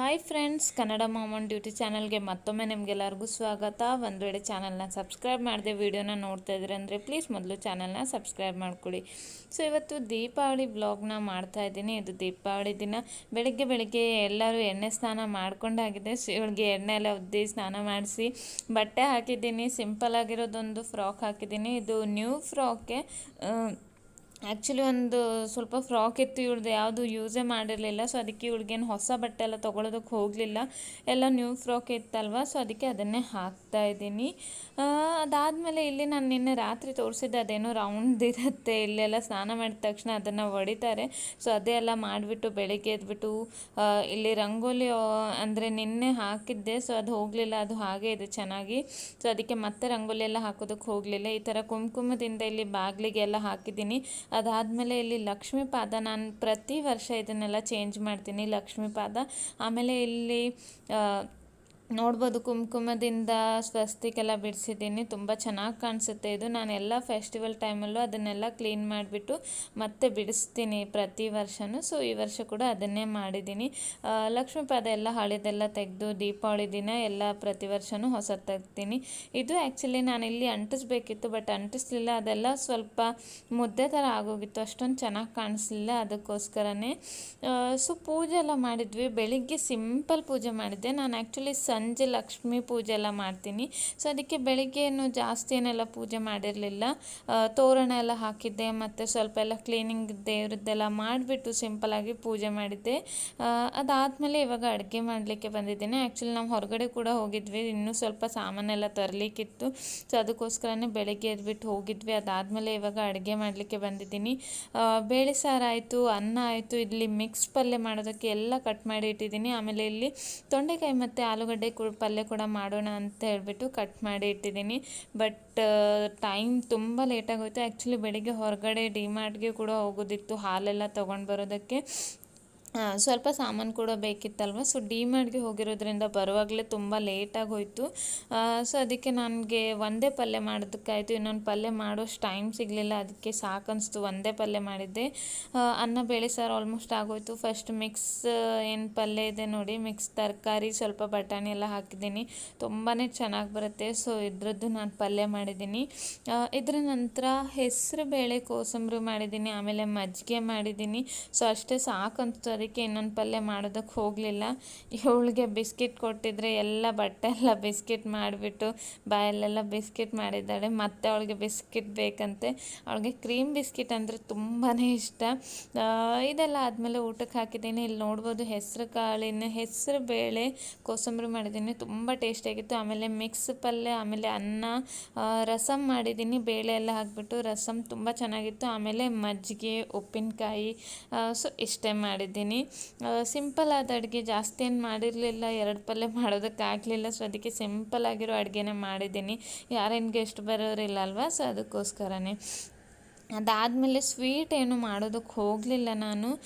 Hi friends Kannada ಮಾಮನ್ duty ಚಾನಲ್ಗೆ ಮತ್ತೊಮ್ಮೆ ನಿಮಗೆಲ್ಲರಿಗೂ ಸ್ವಾಗತ. ಒಂದು ವೇಳೆ ಚಾನಲ್ನ ಸಬ್ಸ್ಕ್ರೈಬ್ ಮಾಡದೆ ವಿಡಿಯೋನ ನೋಡ್ತಾ ಇದ್ರೆ ಅಂದರೆ ಪ್ಲೀಸ್ ಮೊದಲು ಚಾನಲ್ನ ಸಬ್ಸ್ಕ್ರೈಬ್ ಮಾಡ್ಕೊಳ್ಳಿ ಸೊ ಇವತ್ತು ದೀಪಾವಳಿ ಬ್ಲಾಗ್ನ ಮಾಡ್ತಾ ಇದ್ದೀನಿ. ಇದು ದೀಪಾವಳಿ ದಿನ. ಬೆಳಗ್ಗೆ ಬೆಳಗ್ಗೆ ಎಲ್ಲರೂ ಎಣ್ಣೆ ಸ್ನಾನ ಮಾಡ್ಕೊಂಡಾಗಿದೆ. ಸೊ ಇವಳಿಗೆ ಎಣ್ಣೆ ಎಲ್ಲ ಉದ್ದಿ ಸ್ನಾನ ಮಾಡಿಸಿ ಬಟ್ಟೆ ಹಾಕಿದ್ದೀನಿ. ಸಿಂಪಲ್ ಆಗಿರೋದೊಂದು ಫ್ರಾಕ್ ಹಾಕಿದ್ದೀನಿ. ಇದು ನ್ಯೂ ಫ್ರಾಕೆ ಆ್ಯಕ್ಚುಲಿ ಒಂದು ಸ್ವಲ್ಪ ಫ್ರಾಕ್ ಇತ್ತು ಇವ್ರದ್ದು ಯಾವುದು ಯೂಸೇ ಮಾಡಿರಲಿಲ್ಲ. ಸೊ ಅದಕ್ಕೆ ಇವ್ಳಿಗೇನು ಹೊಸ ಬಟ್ಟೆ ಎಲ್ಲ ತೊಗೊಳೋದಕ್ಕೆ ಹೋಗಲಿಲ್ಲ. ಎಲ್ಲ ನ್ಯೂ ಫ್ರಾಕ್ ಇತ್ತಲ್ವ? ಸೊ ಅದಕ್ಕೆ ಅದನ್ನೇ ಹಾಕ್ತಾ ಇದ್ದೀನಿ. ಅದಾದಮೇಲೆ ಇಲ್ಲಿ ನಾನು ನಿನ್ನೆ ರಾತ್ರಿ ತೋರಿಸಿದ್ದೆ ಅದೇನೋ ರೌಂಡ್ ಇರುತ್ತೆ, ಇಲ್ಲೆಲ್ಲ ಸ್ನಾನ ಮಾಡಿದ ತಕ್ಷಣ ಅದನ್ನು ಹೊಡಿತಾರೆ. ಸೊ ಅದೇ ಎಲ್ಲ ಮಾಡಿಬಿಟ್ಟು ಬೆಳಗ್ಗೆ ಎದ್ಬಿಟ್ಟು ಇಲ್ಲಿ ರಂಗೋಲಿ ಅಂದರೆ ನಿನ್ನೆ ಹಾಕಿದ್ದೆ. ಸೊ ಅದು ಹೋಗಲಿಲ್ಲ, ಅದು ಹಾಗೆ ಇದೆ ಚೆನ್ನಾಗಿ. ಸೊ ಅದಕ್ಕೆ ಮತ್ತೆ ರಂಗೋಲಿ ಎಲ್ಲ ಹಾಕೋದಕ್ಕೆ ಹೋಗಲಿಲ್ಲ. ಈ ಥರ ಕುಂಕುಮದಿಂದ ಇಲ್ಲಿ ಬಾಗಿಲಿಗೆಲ್ಲ ಹಾಕಿದ್ದೀನಿ. ಅದಾದಮೇಲೆ ಇಲ್ಲಿ ಲಕ್ಷ್ಮಿ ಪಾದ ನಾನು ಪ್ರತಿ ವರ್ಷ ಇದನ್ನೆಲ್ಲ ಚೇಂಜ್ ಮಾಡ್ತೀನಿ. ಲಕ್ಷ್ಮಿ ಪಾದ ಆಮೇಲೆ ಇಲ್ಲಿ ನೋಡ್ಬೋದು, ಕುಂಕುಮದಿಂದ ಸ್ವಸ್ತಿಕೆಲ್ಲ ಬಿಡಿಸಿದ್ದೀನಿ. ತುಂಬ ಚೆನ್ನಾಗಿ ಕಾಣಿಸುತ್ತೆ ಇದು. ನಾನು ಎಲ್ಲ ಫೆಸ್ಟಿವಲ್ ಟೈಮಲ್ಲೂ ಅದನ್ನೆಲ್ಲ ಕ್ಲೀನ್ ಮಾಡಿಬಿಟ್ಟು ಮತ್ತೆ ಬಿಡಿಸ್ತೀನಿ ಪ್ರತಿ ವರ್ಷವೂ ಸೊ ಈ ವರ್ಷ ಕೂಡ ಅದನ್ನೇ ಮಾಡಿದ್ದೀನಿ. ಲಕ್ಷ್ಮೀ ಪಾದ ಎಲ್ಲ ಹಳೆದೆಲ್ಲ ತೆಗೆದು ದೀಪಾವಳಿ ದಿನ ಎಲ್ಲ ಪ್ರತಿ ವರ್ಷವೂ ಹೊಸ ತೆಗ್ತೀನಿ. ಇದು ಆ್ಯಕ್ಚುಲಿ ನಾನು ಇಲ್ಲಿ ಅಂಟಿಸ್ಬೇಕಿತ್ತು ಬಟ್ ಅಂಟಿಸ್ಲಿಲ್ಲ. ಅದೆಲ್ಲ ಸ್ವಲ್ಪ ಮುದ್ದೆ ಥರ ಆಗೋಗಿತ್ತು. ಅಷ್ಟೊಂದು ಚೆನ್ನಾಗಿ ಕಾಣಿಸ್ಲಿಲ್ಲ ಅದಕ್ಕೋಸ್ಕರನೇ. ಸೊ ಪೂಜೆ ಎಲ್ಲ ಮಾಡಿದ್ವಿ. ಬೆಳಿಗ್ಗೆ ಸಿಂಪಲ್ ಪೂಜೆ ಮಾಡಿದ್ದೆ. ನಾನು ಆ್ಯಕ್ಚುಲಿ ಸಂಜೆ ಲಕ್ಷ್ಮಿ ಪೂಜೆ ಎಲ್ಲ ಮಾಡ್ತೀನಿ. ಸೊ ಅದಕ್ಕೆ ಬೆಳಿಗ್ಗೆ ಜಾಸ್ತಿ ಏನೆಲ್ಲ ಪೂಜೆ ಮಾಡಿರಲಿಲ್ಲ. ತೋರಣ ಎಲ್ಲ ಹಾಕಿದ್ದೆ, ಮತ್ತು ಸ್ವಲ್ಪ ಎಲ್ಲ ಕ್ಲೀನಿಂಗ್ ದೇವ್ರದ್ದೆಲ್ಲ ಮಾಡಿಬಿಟ್ಟು ಸಿಂಪಲಾಗಿ ಪೂಜೆ ಮಾಡಿದ್ದೆ. ಅದಾದಮೇಲೆ ಇವಾಗ ಅಡುಗೆ ಮಾಡಲಿಕ್ಕೆ ಬಂದಿದ್ದೀನಿ. ಆ್ಯಕ್ಚುಲಿ ನಾವು ಹೊರಗಡೆ ಕೂಡ ಹೋಗಿದ್ವಿ. ಇನ್ನೂ ಸ್ವಲ್ಪ ಸಾಮಾನೆಲ್ಲ ತರಲಿಕ್ಕಿತ್ತು. ಸೊ ಅದಕ್ಕೋಸ್ಕರನೇ ಬೆಳಗ್ಗೆ ಎದ್ಬಿಟ್ಟು ಹೋಗಿದ್ವಿ. ಅದಾದಮೇಲೆ ಇವಾಗ ಅಡುಗೆ ಮಾಡಲಿಕ್ಕೆ ಬಂದಿದ್ದೀನಿ. ಬೇಳೆ ಸಾರು ಆಯಿತು, ಅನ್ನ ಆಯಿತು. ಇಲ್ಲಿ ಮಿಕ್ಸ್ ಪಲ್ಯ ಮಾಡೋದಕ್ಕೆ ಎಲ್ಲ ಕಟ್ ಮಾಡಿ ಇಟ್ಟಿದ್ದೀನಿ. ಆಮೇಲೆ ಇಲ್ಲಿ ತೊಂಡೆಕಾಯಿ ಮತ್ತು ಆಲೂಗಡ್ಡೆ ಕೂಡ ಪಲ್ಯ ಕೂಡ ಮಾಡೋಣ ಅಂತ ಹೇಳಿಬಿಟ್ಟು ಕಟ್ ಮಾಡಿ ಇಟ್ಟಿದ್ದೀನಿ. ಬಟ್ ಟೈಮ್ ತುಂಬ ಲೇಟಾಗೋಯಿತು ಆ್ಯಕ್ಚುಲಿ ಬೆಳಿಗ್ಗೆ ಹೊರಗಡೆ ಡಿಮಾರ್ಟ್ಗೆ ಕೂಡ ಹೋಗೋದಿತ್ತು. ಹಾಲೆಲ್ಲ ತೊಗೊಂಡು ಬರೋದಕ್ಕೆ. ಸ್ವಲ್ಪ ಸಾಮಾನು ಕೂಡ ಬೇಕಿತ್ತಲ್ವ? ಸೊ ಡಿಮಾರ್ಟ್ಗೆ ಹೋಗಿರೋದ್ರಿಂದ ಬರುವಾಗಲೇ ತುಂಬ ಲೇಟಾಗಿ ಹೋಯಿತು. ಸೊ ಅದಕ್ಕೆ ನನಗೆ ಒಂದೇ ಪಲ್ಯ ಮಾಡೋದಕ್ಕಾಯಿತು. ಇನ್ನೊಂದು ಪಲ್ಯ ಮಾಡೋಷ್ಟು ಟೈಮ್ ಸಿಗಲಿಲ್ಲ, ಅದಕ್ಕೆ ಸಾಕನ್ನಿಸ್ತು ಒಂದೇ ಪಲ್ಯ ಮಾಡಿದ್ದೆ. ಅನ್ನ ಬೇಳೆ ಸಾರು ಆಲ್ಮೋಸ್ಟ್ ಆಗೋಯ್ತು. ಫಸ್ಟ್ ಮಿಕ್ಸ್ ಏನು ಪಲ್ಯ ಇದೆ ನೋಡಿ ಮಿಕ್ಸ್ ತರಕಾರಿ, ಸ್ವಲ್ಪ ಬಟಾಣಿ ಎಲ್ಲ ಹಾಕಿದ್ದೀನಿ. ತುಂಬಾ ಚೆನ್ನಾಗಿ ಬರುತ್ತೆ. ಸೊ ಇದ್ರದ್ದು ನಾನು ಪಲ್ಯ ಮಾಡಿದ್ದೀನಿ. ಇದರ ನಂತರ ಹೆಸರು ಬೇಳೆ ಕೋಸಂಬರಿ ಮಾಡಿದ್ದೀನಿ, ಆಮೇಲೆ ಮಜ್ಜಿಗೆ ಮಾಡಿದ್ದೀನಿ. ಸೊ ಅಷ್ಟೇ ಸಾಕಂತು ಅದಕ್ಕೆ ಇನ್ನೊಂದು ಪಲ್ಯ ಮಾಡೋದಕ್ಕೆ ಹೋಗಲಿಲ್ಲ. ಇವಳಿಗೆ ಬಿಸ್ಕಿಟ್ ಕೊಟ್ಟಿದ್ರೆ ಎಲ್ಲ ಬಟ್ಟೆ ಎಲ್ಲ ಬಿಸ್ಕಿಟ್ ಮಾಡಿಬಿಟ್ಟು ಬಾಯಲ್ಲೆಲ್ಲ ಬಿಸ್ಕಿಟ್ ಮಾಡಿದ್ದಾಳೆ. ಮತ್ತೆ ಅವಳಿಗೆ ಬಿಸ್ಕಿಟ್ ಬೇಕಂತೆ. ಅವಳಿಗೆ ಕ್ರೀಮ್ ಬಿಸ್ಕಿಟ್ ಅಂದರೆ ತುಂಬಾ ಇಷ್ಟ. ಇದೆಲ್ಲ ಆದಮೇಲೆ ಊಟಕ್ಕೆ ಹಾಕಿದ್ದೀನಿ. ಇಲ್ಲಿ ನೋಡ್ಬೋದು ಹೆಸರು ಕಾಳಿನ ಹೆಸರು ಬೇಳೆ ಕೋಸಂಬರಿ ಮಾಡಿದ್ದೀನಿ. ತುಂಬ ಟೇಸ್ಟಿಯಾಗಿತ್ತು ಆಮೇಲೆ ಮಿಕ್ಸ್ ಪಲ್ಯ, ಆಮೇಲೆ ಅನ್ನ ರಸಂ ಮಾಡಿದ್ದೀನಿ. ಬೇಳೆ ಎಲ್ಲ ಹಾಕ್ಬಿಟ್ಟು ರಸಮ್ ತುಂಬ ಚೆನ್ನಾಗಿತ್ತು. ಆಮೇಲೆ ಮಜ್ಜಿಗೆ, ಉಪ್ಪಿನಕಾಯಿ ಸೊ ಇಷ್ಟೇ ಮಾಡಿದ್ದೀನಿ. ಸಿಂಪಲ್ ಆದ ಅಡುಗೆ ಜಾಸ್ತಿ ಏನು ಮಾಡಿರಲಿಲ್ಲ, ಎರಡು ಪಲ್ಯ ಮಾಡೋದಕ್ಕಾಗಲಿಲ್ಲ ಸೊ ಅದಕ್ಕೆ ಸಿಂಪಲ್ ಆಗಿರೋ ಅಡುಗೆನೇ ಮಾಡಿದ್ದೀನಿ. ಯಾರೇನು ಗೆಸ್ಟ್ ಬರೋರಿಲ್ಲ ಅಲ್ವಾ? ಸೊ ಅದಕ್ಕೋಸ್ಕರನೇ. ಅದಾದಮೇಲೆ ಸ್ವೀಟ್ ಏನು ಮಾಡೋದಕ್ಕೆ ಹೋಗಲಿಲ್ಲ ನಾನು.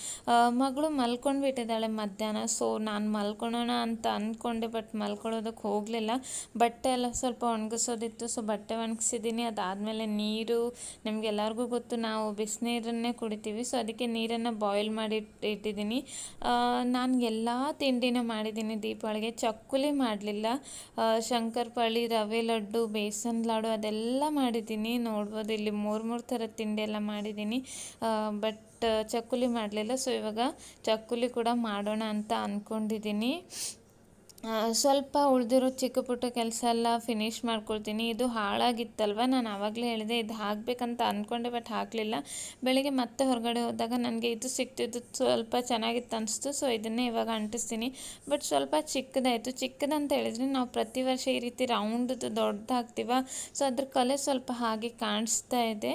ಮಗಳು ಮಲ್ಕೊಂಡು ಬಿಟ್ಟಿದ್ದಾಳೆ ಮಧ್ಯಾಹ್ನ. ಸೊ ನಾನು ಮಲ್ಕೊಳ್ಳೋಣ ಅಂತ ಅಂದ್ಕೊಂಡೆ ಬಟ್ ಮಲ್ಕೊಳ್ಳೋದಕ್ಕೆ ಹೋಗಲಿಲ್ಲ. ಬಟ್ಟೆ ಎಲ್ಲ ಸ್ವಲ್ಪ ಒಣಗಿಸೋದಿತ್ತು. ಸೊ ಬಟ್ಟೆ ಒಣಗಿಸಿದ್ದೀನಿ. ಅದಾದಮೇಲೆ ನೀರು, ನಮಗೆಲ್ಲರಿಗೂ ಗೊತ್ತು ನಾವು ಬಿಸಿನೀರನ್ನೇ ಕುಡಿತೀವಿ. ಸೊ ಅದಕ್ಕೆ ನೀರನ್ನು ಬಾಯ್ಲ್ ಮಾಡಿ ಇಟ್- ಇಟ್ಟಿದ್ದೀನಿ. ನಾನು ಎಲ್ಲ ತಿಂಡಿನ ಮಾಡಿದ್ದೀನಿ ದೀಪಾವಳಿಗೆ. ಚಕ್ಕುಲಿ ಮಾಡಲಿಲ್ಲ. ಶಂಕರಪಾಳಿ, ರವೆ ಲಡ್ಡು, ಬೇಸನ್ ಲಾಡು ಅದೆಲ್ಲ ಮಾಡಿದ್ದೀನಿ. ನೋಡ್ಬೋದು ಇಲ್ಲಿ ಮೂರು ಮೂರು ಥರ ತಿಂಡಿ ಎಲ್ಲ ಮಾಡಿದ್ದೀನಿ. ಬಟ್ ಚಕ್ಕುಲಿ ಮಾಡಲಿಲ್ಲ. ಸೊ ಇವಾಗ ಚಕ್ಕುಲಿ ಕೂಡ ಮಾಡೋಣ ಅಂತ ಅಂದ್ಕೊಂಡಿದ್ದೀನಿ ಸ್ವಲ್ಪ ಉಳಿದಿರೋ ಚಿಕ್ಕ ಪುಟ್ಟ ಕೆಲಸ ಎಲ್ಲ ಫಿನಿಶ್ ಮಾಡ್ಕೊಳ್ತೀನಿ. ಇದು ಹಾಳಾಗಿತ್ತಲ್ವ? ನಾನು ಆವಾಗಲೇ ಹೇಳಿದೆ, ಇದು ಹಾಕಬೇಕಂತ ಅಂದ್ಕೊಂಡೆ ಬಟ್ ಹಾಕಲಿಲ್ಲ. ಬೆಳಿಗ್ಗೆ ಮತ್ತೆ ಹೊರಗಡೆ ಹೋದಾಗ ನನಗೆ ಇದು ಸಿಕ್ತಿದ್ದು ಸ್ವಲ್ಪ ಚೆನ್ನಾಗಿತ್ತು ಅನಿಸ್ತು ಸೊ ಇದನ್ನೇ ಇವಾಗ ಅಂಟಿಸ್ತೀನಿ. ಬಟ್ ಸ್ವಲ್ಪ ಚಿಕ್ಕದಾಯಿತು. ಚಿಕ್ಕದಂತ ಹೇಳಿದ್ರೆ ನಾವು ಪ್ರತಿ ವರ್ಷ ಈ ರೀತಿ ರೌಂಡ್ದು ದೊಡ್ಡದಾಗ್ತೀವ ಸೊ ಅದ್ರ ಕಲೆ ಸ್ವಲ್ಪ ಹಾಗೆ ಕಾಣಿಸ್ತಾ ಇದೆ.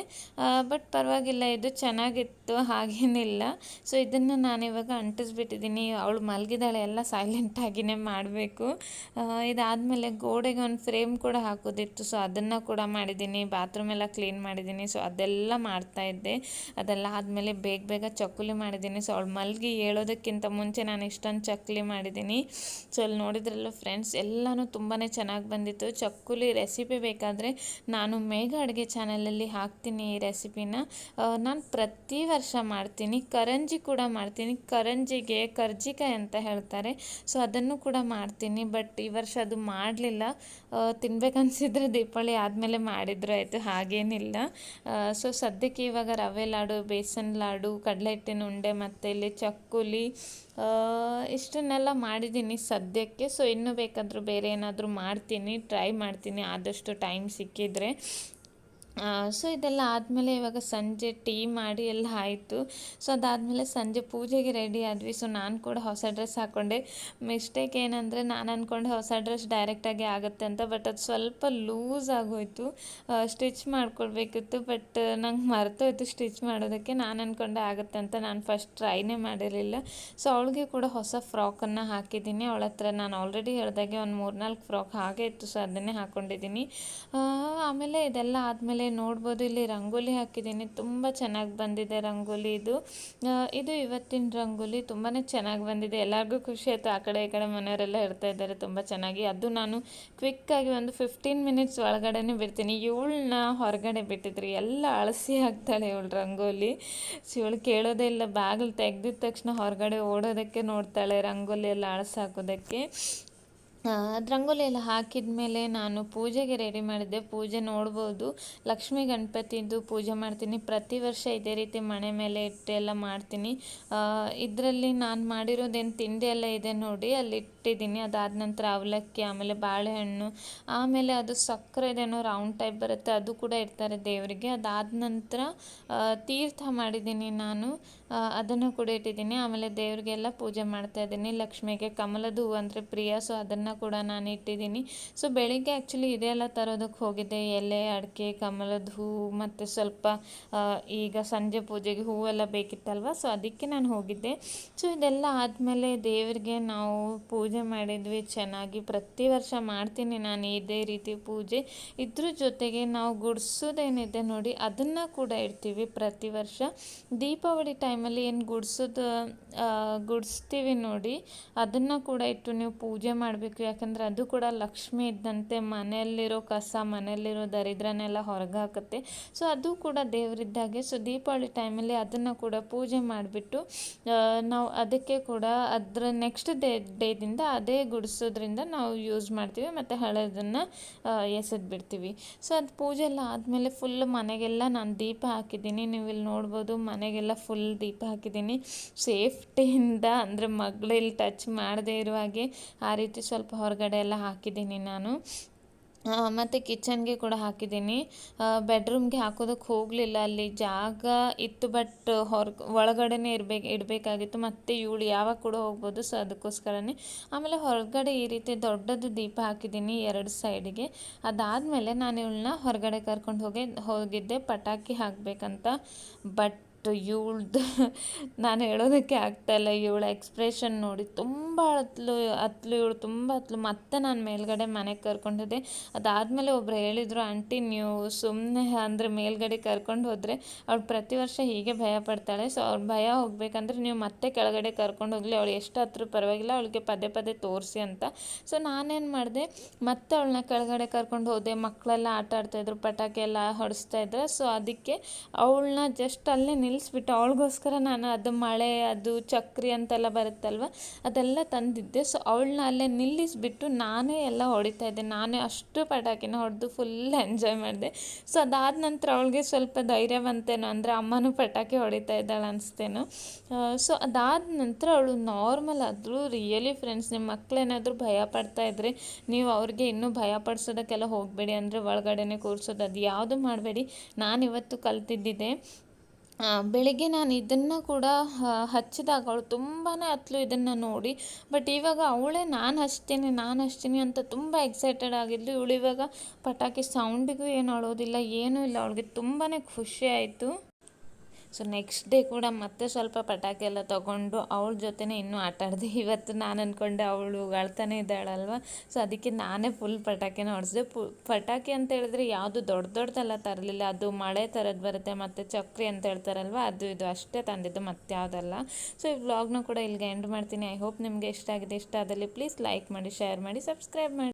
ಬಟ್ ಪರವಾಗಿಲ್ಲ, ಇದು ಚೆನ್ನಾಗಿತ್ತು, ಹಾಗೇನಿಲ್ಲ. ಸೊ ಇದನ್ನು ನಾನು ಇವಾಗ ಅಂಟಿಸ್ಬಿಟ್ಟಿದ್ದೀನಿ ಅವಳು ಮಲಗಿದಾಳೆ, ಎಲ್ಲ ಸೈಲೆಂಟಾಗಿಯೇ ಮಾಡಬೇಕು ಹೇಳಬೇಕು ಇದಾದಮೇಲೆ ಗೋಡೆಗೆ ಒಂದು ಫ್ರೇಮ್ ಕೂಡ ಹಾಕೋದಿತ್ತು. ಸೊ ಅದನ್ನು ಕೂಡ ಮಾಡಿದ್ದೀನಿ. ಬಾತ್ರೂಮ್ ಎಲ್ಲ ಕ್ಲೀನ್ ಮಾಡಿದ್ದೀನಿ. ಸೊ ಅದೆಲ್ಲ ಮಾಡ್ತಾಯಿದ್ದೆ ಅದೆಲ್ಲ ಆದಮೇಲೆ ಬೇಗ ಬೇಗ ಚಕ್ಕುಲಿ ಮಾಡಿದ್ದೀನಿ. ಸೊ ಅವಳು ಮಲ್ಗಿ ಹೇಳೋದಕ್ಕಿಂತ ಮುಂಚೆ ನಾನು ಇಷ್ಟೊಂದು ಚಕ್ಕುಲಿ ಮಾಡಿದ್ದೀನಿ. ಸೊ ಅಲ್ಲಿ ನೋಡಿದ್ರಲ್ಲ ಫ್ರೆಂಡ್ಸ್, ಎಲ್ಲನೂ ತುಂಬಾ ಚೆನ್ನಾಗಿ ಬಂದಿತ್ತು. ಚಕ್ಕುಲಿ ರೆಸಿಪಿ ಬೇಕಾದರೆ ನಾನು ಮೇಘ ಅಡುಗೆ ಚಾನಲಲ್ಲಿ ಹಾಕ್ತೀನಿ ಈ ರೆಸಿಪಿನ. ನಾನು ಪ್ರತಿ ವರ್ಷ ಮಾಡ್ತೀನಿ. ಕರಂಜಿ ಕೂಡ ಮಾಡ್ತೀನಿ. ಕರಂಜಿಗೆ ಕರ್ಜಿಕಾಯಿ ಅಂತ ಹೇಳ್ತಾರೆ. ಸೊ ಅದನ್ನು ಕೂಡ ಮಾಡ್ತೀನಿ ಬಟ್ ಈ ವರ್ಷ ಅದು ಮಾಡಲಿಲ್ಲ. ತಿನ್ಬೇಕನ್ಸಿದ್ರೆ ದೀಪಾವಳಿ ಆದಮೇಲೆ ಮಾಡಿದ್ರು, ಆಯಿತು, ಹಾಗೇನಿಲ್ಲ. ಸೊ ಸದ್ಯಕ್ಕೆ ಇವಾಗ ರವೆ ಲಾಡು, ಬೇಸನ್ ಲಾಡು ಕಡಲೆ ಹಿಟ್ಟಿನ ಉಂಡೆ ಮತ್ತು ಇಲ್ಲಿ ಚಕ್ಕುಲಿ ಇಷ್ಟನ್ನೆಲ್ಲ ಮಾಡಿದ್ದೀನಿ ಸದ್ಯಕ್ಕೆ. ಸೊ ಇನ್ನೂ ಬೇಕಾದರೂ ಬೇರೆ ಏನಾದರೂ ಮಾಡ್ತೀನಿ ಟ್ರೈ ಮಾಡ್ತೀನಿ, ಆದಷ್ಟು ಟೈಮ್ ಸಿಕ್ಕಿದರೆ. ಸೊ ಇದೆಲ್ಲ ಆದಮೇಲೆ ಇವಾಗ ಸಂಜೆ ಟೀ ಮಾಡಿ ಎಲ್ಲ ಆಯಿತು. ಸೊ ಅದಾದಮೇಲೆ ಸಂಜೆ ಪೂಜೆಗೆ ರೆಡಿ ಆದ್ವಿ. ಸೊ ನಾನು ಕೂಡ ಹೊಸ ಡ್ರೆಸ್ ಹಾಕ್ಕೊಂಡೆ ಮಿಸ್ಟೇಕ್ ಏನಂದರೆ ನಾನು ಅಂದ್ಕೊಂಡೆ ಹೊಸ ಡ್ರೆಸ್ ಡೈರೆಕ್ಟಾಗಿ ಆಗುತ್ತೆ ಅಂತ ಬಟ್ ಅದು ಸ್ವಲ್ಪ ಲೂಸ್ ಆಗೋಯ್ತು. ಸ್ಟಿಚ್ ಮಾಡ್ಕೊಳ್ಬೇಕಿತ್ತು ಬಟ್ ನಂಗೆ ಮರ್ತೋಯ್ತು ಸ್ಟಿಚ್ ಮಾಡೋದಕ್ಕೆ. ನಾನು ಅಂದ್ಕೊಂಡೆ ಆಗುತ್ತೆ ಅಂತ ನಾನು ಫಸ್ಟ್ ಟ್ರೈನೇ ಮಾಡಿರಲಿಲ್ಲ. ಸೊ ಅವಳಿಗೆ ಕೂಡ ಹೊಸ ಫ್ರಾಕನ್ನು ಹಾಕಿದ್ದೀನಿ. ಅವಳ ಹತ್ರ ನಾನು ಆಲ್ರೆಡಿ ಹೇಳಿದಾಗೆ ಒಂದು ಮೂರ್ನಾಲ್ಕು ಫ್ರಾಕ್ ಹಾಗೆ ಇತ್ತು. ಸೊ ಅದನ್ನೇ ಹಾಕ್ಕೊಂಡಿದ್ದೀನಿ ಆಮೇಲೆ ಇದೆಲ್ಲ ಆದಮೇಲೆ ನೋಡ್ಬೋದು, ಇಲ್ಲಿ ರಂಗೋಲಿ ಹಾಕಿದ್ದೀನಿ. ತುಂಬ ಚೆನ್ನಾಗಿ ಬಂದಿದೆ ರಂಗೋಲಿ ಇದು. ಇದು ಇವತ್ತಿನ ರಂಗೋಲಿ ತುಂಬಾ ಚೆನ್ನಾಗಿ ಬಂದಿದೆ. ಎಲ್ಲರಿಗೂ ಖುಷಿ ಆಯಿತು. ಆ ಕಡೆ, ಈ ಕಡೆ ಮನೆಯವರೆಲ್ಲ ಇರ್ತಾ ಇದ್ದಾರೆ, ತುಂಬ ಚೆನ್ನಾಗಿ. ಅದು ನಾನು ಕ್ವಿಕ್ಕಾಗಿ ಒಂದು ಫಿಫ್ಟೀನ್ ಮಿನಿಟ್ಸ್ ಒಳಗಡೆನೇ ಬಿಡ್ತೀನಿ. ಇವಳನ್ನ ಹೊರಗಡೆ ಬಿಟ್ಟಿದ್ರಿ. ಎಲ್ಲ ಅಳಸಿ ಹಾಕ್ತಾಳೆ ಇವಳು ರಂಗೋಲಿ. ಇವಳು ಕೇಳೋದೇ ಇಲ್ಲ. ಬಾಗಿಲು ತೆಗೆದಿದ ತಕ್ಷಣ ಹೊರಗಡೆ ಓಡೋದಕ್ಕೆ ನೋಡ್ತಾಳೆ ರಂಗೋಲಿ ಎಲ್ಲ ಅಳಸಾಕೋದಕ್ಕೆ ರಂಗೋಲಿ ಎಲ್ಲ ಹಾಕಿದ ಮೇಲೆ ನಾನು ಪೂಜೆಗೆ ರೆಡಿ ಮಾಡಿದ್ದೆ. ಪೂಜೆ ನೋಡ್ಬೋದು. ಲಕ್ಷ್ಮೀ ಗಣಪತಿದು ಪೂಜೆ ಮಾಡ್ತೀನಿ. ಪ್ರತಿ ವರ್ಷ ಇದೇ ರೀತಿ ಮನೆ ಮೇಲೆ ಇಟ್ಟು ಎಲ್ಲ ಮಾಡ್ತೀನಿ. ಇದರಲ್ಲಿ ನಾನು ಮಾಡಿರೋದೇನು ತಿಂಡಿ ಎಲ್ಲ ಇದೆ ನೋಡಿ, ಅಲ್ಲಿ ಇಟ್ಟಿದ್ದೀನಿ. ಅದಾದ ನಂತರ ಅವಲಕ್ಕಿ, ಆಮೇಲೆ ಬಾಳೆಹಣ್ಣು, ಆಮೇಲೆ ಅದು ಸಕ್ಕರೆದೇನೋ ರೌಂಡ್ ಟೈಪ್ ಬರುತ್ತೆ, ಅದು ಕೂಡ ಇರ್ತಾರೆ ದೇವರಿಗೆ. ಅದಾದ ನಂತರ ತೀರ್ಥ ಮಾಡಿದ್ದೀನಿ ನಾನು. ಅದನ್ನು ಕೂಡ ಇಟ್ಟಿದ್ದೀನಿ ಆಮೇಲೆ ದೇವರಿಗೆಲ್ಲ ಪೂಜೆ ಮಾಡ್ತಾ ಇದ್ದೀನಿ. ಲಕ್ಷ್ಮಿಗೆ ಕಮಲದ ಹೂವು ಅಂದರೆ ಪ್ರಿಯ. ಸೊ ಅದನ್ನು ಕೂಡ ನಾನು ಇಟ್ಟಿದ್ದೀನಿ. ಸೊ ಬೆಳಿಗ್ಗೆ ಆ್ಯಕ್ಚುಲಿ ಇದೆಲ್ಲ ತರೋದಕ್ಕೆ ಹೋಗಿದ್ದೆ. ಎಲೆ, ಅಡಿಕೆ ಕಮಲದ ಹೂವು ಮತ್ತು ಸ್ವಲ್ಪ ಈಗ ಸಂಜೆ ಪೂಜೆಗೆ ಹೂವೆಲ್ಲ ಬೇಕಿತ್ತಲ್ವ? ಸೊ ಅದಕ್ಕೆ ನಾನು ಹೋಗಿದ್ದೆ. ಸೊ ಇದೆಲ್ಲ ಆದಮೇಲೆ ದೇವರಿಗೆ ನಾವು ಪೂಜೆ ಮಾಡಿದ್ವಿ. ಚೆನ್ನಾಗಿ ಪ್ರತಿ ವರ್ಷ ಮಾಡ್ತೀನಿ ನಾನು ಇದೇ ರೀತಿ ಪೂಜೆ. ಇದ್ರ ಜೊತೆಗೆ ನಾವು ಗುಡಿಸೋದೇನಿದೆ ನೋಡಿ, ಅದನ್ನು ಕೂಡ ಇಡ್ತೀವಿ ಪ್ರತಿ ವರ್ಷ. ದೀಪಾವಳಿ ಟೈಮಲ್ಲಿ ಏನು ಗುಡ್ಸೋದು ಗುಡಿಸ್ತೀವಿ ನೋಡಿ, ಅದನ್ನು ಕೂಡ ಇಟ್ಟು ನೀವು ಪೂಜೆ ಮಾಡಬೇಕು. ಯಾಕಂದರೆ ಅದು ಕೂಡ ಲಕ್ಷ್ಮಿ ಇದ್ದಂತೆ ಮನೆಯಲ್ಲಿರೋ ಕಸ, ಮನೆಯಲ್ಲಿರೋ ದರಿದ್ರನೆಲ್ಲ ಹೊರಗೆ ಹಾಕುತ್ತೆ ಸೊ ಅದು ಕೂಡ ದೇವರಿದ್ದಾಗೆ ಸೊ ದೀಪಾವಳಿ ಟೈಮಲ್ಲಿ ಅದನ್ನು ಕೂಡ ಪೂಜೆ ಮಾಡಿಬಿಟ್ಟು ನಾವು ಅದಕ್ಕೆ ಕೂಡ ಅದರ ನೆಕ್ಸ್ಟ್ ಡೇ ಡೇದಿಂದ ಅದೇ ಗುಡಿಸೋದ್ರಿಂದ ನಾವು ಯೂಸ್ ಮಾಡ್ತೀವಿ. ಮತ್ತು ಹಳೆದನ್ನು ಎಸೆದು ಬಿಡ್ತೀವಿ ಸೊ ಅದು ಪೂಜೆ ಎಲ್ಲ ಆದಮೇಲೆ ಫುಲ್ ಮನೆಗೆಲ್ಲ ನಾನು ದೀಪ ಹಾಕಿದ್ದೀನಿ. ನೀವು ಇಲ್ಲಿ ನೋಡ್ಬೋದು ಮನೆಗೆಲ್ಲ ಫುಲ್ ದೀಪ ಹಾಕಿದ್ದೀನಿ. ಸೇಫ್ಟಿಯಿಂದ ಅಂದರೆ ಮಗಳಲ್ಲಿ ಟಚ್ ಮಾಡದೇ ಇರುವ ಹಾಗೆ ಆ ರೀತಿ ಸ್ವಲ್ಪ ಹೊರಗಡೆ ಎಲ್ಲ ಹಾಕಿದ್ದೀನಿ ನಾನು. ಮತ್ತು ಕಿಚನ್ಗೆ ಕೂಡ ಹಾಕಿದ್ದೀನಿ. ಬೆಡ್ರೂಮ್ಗೆ ಹಾಕೋದಕ್ಕೆ ಹೋಗಲಿಲ್ಲ ಅಲ್ಲಿ. ಜಾಗ ಇತ್ತು ಬಟ್ ಹೊರ ಒಳಗಡೆನೇ ಇರಬೇಕು, ಇಡಬೇಕಾಗಿತ್ತು. ಮತ್ತು ಇವಳು ಯಾವಾಗ ಕೂಡ ಹೋಗ್ಬೋದು ಸೊ ಅದಕ್ಕೋಸ್ಕರನೇ. ಆಮೇಲೆ ಹೊರಗಡೆ ಈ ರೀತಿ ದೊಡ್ಡದು ದೀಪ ಹಾಕಿದ್ದೀನಿ ಎರಡು ಸೈಡಿಗೆ ಅದಾದಮೇಲೆ ನಾನು ಇವಳನ್ನ ಹೊರಗಡೆ ಕರ್ಕೊಂಡು ಹೋಗಿ, ಹೋಗಿದ್ದೆ. ಪಟಾಕಿ ಹಾಕಬೇಕಂತ. ಬಟ್ ಇವಳ್ದು ನಾನು ಹೇಳೋದಕ್ಕೆ ಆಗ್ತಾಯಿಲ್ಲ ಇವಳ ಎಕ್ಸ್ಪ್ರೆಷನ್ ನೋಡಿ ತುಂಬ ಹತ್ಲು ಹತ್ಲು ಇವಳು ತುಂಬ ಹತ್ಲು ಮತ್ತೆ ನಾನು ಮೇಲ್ಗಡೆ ಮನೆಗೆ ಕರ್ಕೊಂಡಿದ್ದೆ. ಅದಾದಮೇಲೆ ಒಬ್ರು ಹೇಳಿದರು, ಆಂಟಿ, ನೀವು ಸುಮ್ಮನೆ ಅಂದರೆ ಮೇಲ್ಗಡೆ ಕರ್ಕೊಂಡು ಹೋದರೆ ಅವಳು ಪ್ರತಿ ವರ್ಷ ಹೀಗೆ ಭಯ ಪಡ್ತಾಳೆ. ಸೊ ಅವ್ಳು ಭಯ ಹೋಗಬೇಕಂದ್ರೆ ನೀವು ಮತ್ತೆ ಕೆಳಗಡೆ ಕರ್ಕೊಂಡು ಹೋಗಲಿ. ಅವಳು ಎಷ್ಟು ಹತ್ರ ಪರವಾಗಿಲ್ಲ. ಅವಳಿಗೆ ಪದೇ ಪದೇ ತೋರಿಸಿ ಅಂತ. ಸೊ ನಾನೇನು ಮಾಡಿದೆ, ಮತ್ತೆ ಅವಳನ್ನ ಕೆಳಗಡೆ ಕರ್ಕೊಂಡು ಹೋದೆ. ಮಕ್ಕಳೆಲ್ಲ ಆಟ ಆಡ್ತಾಯಿದ್ರು ಪಟಾಕಿ ಎಲ್ಲ ಹೊಡೆಸ್ತಾ ಇದ್ರೆ. ಸೊ ಅದಕ್ಕೆ ಅವಳನ್ನ ಜಸ್ಟ್ ಅಲ್ಲೇ ನಿಲ್ಲಿಸ್ಬಿಟ್ಟು ಅವಳಿಗೋಸ್ಕರ ನಾನು ಅದು ಮಳೆ, ಅದು ಚಕ್ರಿ ಅಂತೆಲ್ಲ ಬರುತ್ತಲ್ವ, ಅದೆಲ್ಲ ತಂದಿದ್ದೆ. ಸೊ ಅವಳನ್ನ ಅಲ್ಲೇ ನಿಲ್ಲಿಸ್ಬಿಟ್ಟು ನಾನೇ ಎಲ್ಲ ಹೊಡಿತಾ ಇದ್ದೆ. ನಾನೇ ಅಷ್ಟು ಪಟಾಕಿನ ಹೊಡೆದು ಫುಲ್ ಎಂಜಾಯ್ ಮಾಡಿದೆ. ಸೊ ಅದಾದ ನಂತರ ಅವಳಿಗೆ ಸ್ವಲ್ಪ ಧೈರ್ಯ ಬಂತೇನೋ ಅಂದರೆ ಅಮ್ಮನೂ ಪಟಾಕಿ ಹೊಡಿತಾ ಇದ್ದಾಳೆ ಅನಿಸ್ತೇನೋ. ಸೊ ಅದಾದ ನಂತರ ಅವಳು ನಾರ್ಮಲ್ ಆದರೂ ರಿಯಲಿ ಫ್ರೆಂಡ್ಸ್ ನಿಮ್ಮ ಮಕ್ಕಳೇನಾದರೂ ಭಯ ಪಡ್ತಾ ಇದ್ದರೆ ನೀವು ಅವ್ರಿಗೆ ಇನ್ನೂ ಭಯ ಪಡಿಸೋದಕ್ಕೆಲ್ಲ ಹೋಗಬೇಡಿ. ಅಂದರೆ ಒಳಗಡೆನೆ ಕೂರಿಸೋದು ಅದು ಯಾವುದು ಮಾಡಬೇಡಿ. ನಾನು ಇವತ್ತು ಕಲ್ತಿದ್ದಿದೆ. ಬೆಳಿಗ್ಗೆ ನಾನು ಇದನ್ನು ಕೂಡ ಹಚ್ಚಿದಾಗ ಅವಳು ತುಂಬಾ ಹತ್ಲು ಇದನ್ನು ನೋಡಿ ಬಟ್ ಇವಾಗ ಅವಳೇ ನಾನು ಹಚ್ತೀನಿ ನಾನು ಹಚ್ತೀನಿ ಅಂತ ತುಂಬ ಎಕ್ಸೈಟೆಡ್ ಆಗಿದ್ಲು. ಇವಳು ಇವಾಗ ಪಟಾಕಿ ಸೌಂಡಿಗೂ ಏನು ಅಳೋದಿಲ್ಲ, ಏನೂ ಇಲ್ಲ, ಅವಳಿಗೆ ತುಂಬಾ ಖುಷಿ ಆಯಿತು. ಸೊ ನೆಕ್ಸ್ಟ್ ಡೇ ಕೂಡ ಮತ್ತೆ ಸ್ವಲ್ಪ ಪಟಾಕಿ ಎಲ್ಲ ತೊಗೊಂಡು ಅವಳ ಜೊತೆನೇ ಇನ್ನೂ ಆಟ ಆಡಿದೆ. ಇವತ್ತು ನಾನು ಅಂದ್ಕೊಂಡೆ ಅವಳು ಅಳ್ತಾನೆ ಇದ್ದಾಳಲ್ವ? ಸೊ ಅದಕ್ಕೆ ನಾನೇ ಫುಲ್ ಪಟಾಕಿನ ಹೊಡೆಸಿದೆ. ಪು, ಪಟಾಕಿ ಅಂತ ಹೇಳಿದ್ರೆ ಯಾವುದು ದೊಡ್ಡ ದೊಡ್ಡದೆಲ್ಲ ತರಲಿಲ್ಲ. ಅದು ಮಳೆ ಥರದ್ದು ಬರುತ್ತೆ ಮತ್ತು ಚಕ್ರಿ ಅಂತ ಹೇಳ್ತಾರಲ್ವ? ಅದು ಇದು ಅಷ್ಟೇ ತಂದಿದ್ದು, ಮತ್ತೆ ಯಾವುದಲ್ಲ. ಸೊ ಈ ವ್ಲಾಗ್ನ ಕೂಡ ಇಲ್ಲಿಗೆ ಎಂಡ್ ಮಾಡ್ತೀನಿ. ಐ ಹೋಪ್ ನಿಮಗೆ ಇಷ್ಟ ಆಗಿದೆ. ಇಷ್ಟ ಆದಲ್ಲಿ ಪ್ಲೀಸ್ ಲೈಕ್ ಮಾಡಿ ಶೇರ್ ಮಾಡಿ ಸಬ್ಸ್ಕ್ರೈಬ್ ಮಾಡಿ.